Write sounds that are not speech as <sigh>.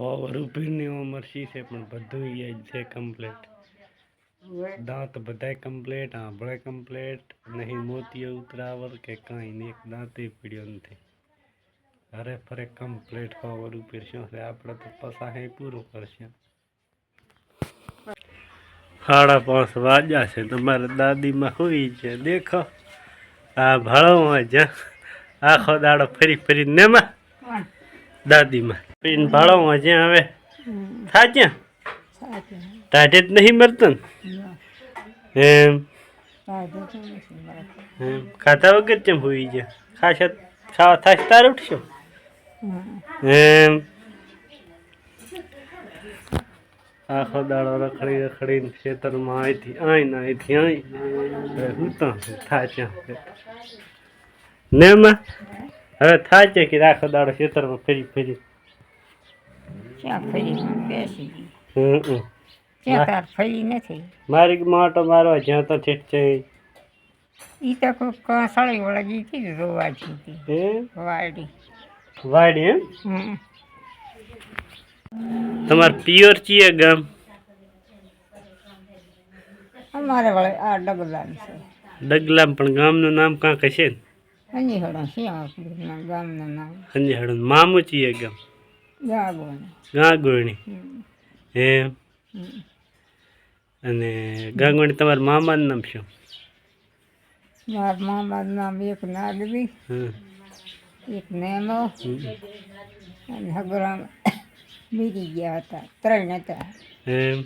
હો ઉભીની ઉંમર શી છે? પણ બધું એ જ છે કમ્પ્લેટ દાંત બધાય કમ્પ્લેટ આંભળે કમ્પ્લેટ નહીં મોતીએ ઉતરાવર કે કાંઈ નહીં, એક દાંતે પીડ્યો નથી. અરે ફરે કમ્પ્લેટ ઓવર રૂપિયા શું આપણે તો પસાહે પૂરું કરશે. સાડા પાંચ વાગ્યા છે. તમારે દાદીમાં હોઈ છે? દેખો. આ ભાળોમાં જ આખો દાડો ફરી ફરી નેમાં દાદીમાં. પીન ભાળોમાં જ્યાં હવે. થા ટાઢે જ નહીં મરતો એમ. એમ. ખાતા વગર ચમ હોઈ ગયા? ખાશા ખાવા થાશ તાર ઉઠશો. એમ. આખો દાડો રખડી રખડીને ખેતરમાં અહીંથી અહીં અહીંથી અહીં હું તો થાચ્યા ને માં હવે થાચે કે આખો દાડો ખેતરમાં ફરી ફરી. ક્યાં ફરી? બેસી. ક્યાં ફરી નથી? મારી માટો મારવા જ્યાં તો ઠેઠ છે. ઈ તો કોઈ કાંસળી વળગી હતી રોવા જીતી વાડી. વાડી એમ. તમાર પિયર ચીએ ગામ? અમારે વળે આ ડગલાન છે. ડગલામ પણ ગામનું નામ કાંક હશે ને? હજી હડો શિયાળપુરના ગામનું નામ? હંજેહડું મામું ચીએ ગામ. ગાંગોણી. એમ અને ગાંગોણી તમારા મામાનું નામ શું? મારા મામાનું નામ એક નાગવી એક હમ. અને હગરામ <coughs> બીજી ગયા હતા ત્રણ હતા. એમ.